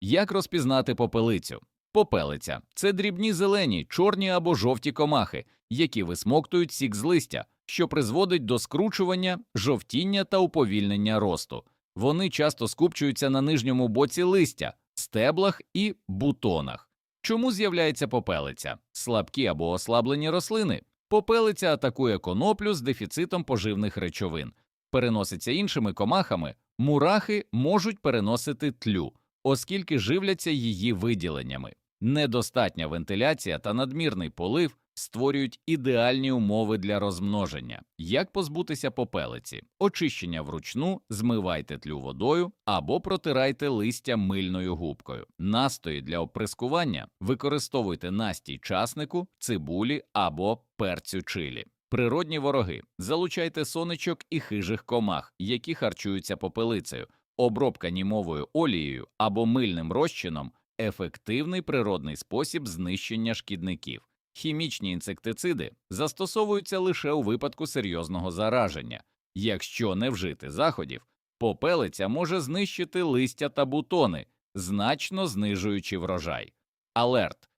Як розпізнати попелицю? Попелиця це дрібні зелені, чорні або жовті комахи, які висмоктують сік з листя, що призводить до скручування, жовтіння та уповільнення росту. Вони часто скупчуються на нижньому боці листя, стеблах і бутонах. Чому з'являється попелиця? Слабкі або ослаблені рослини. Попелиця атакує коноплю з дефіцитом поживних речовин. Переноситься іншими комахами, мурахи можуть переносити тлю, оскільки живляться її виділеннями. Недостатня вентиляція та надмірний полив створюють ідеальні умови для розмноження. Як позбутися попелиці? Очищення вручну, змивайте тлю водою або протирайте листя мильною губкою. Настої для оприскування використовуйте настій часнику, цибулі або перцю чилі. Природні вороги залучайте сонечок і хижих комах, які харчуються попелицею. Обробка німовою олією або мильним розчином ефективний природний спосіб знищення шкідників. Хімічні інсектициди застосовуються лише у випадку серйозного зараження. Якщо не вжити заходів, попелиця може знищити листя та бутони, значно знижуючи врожай. Алерт!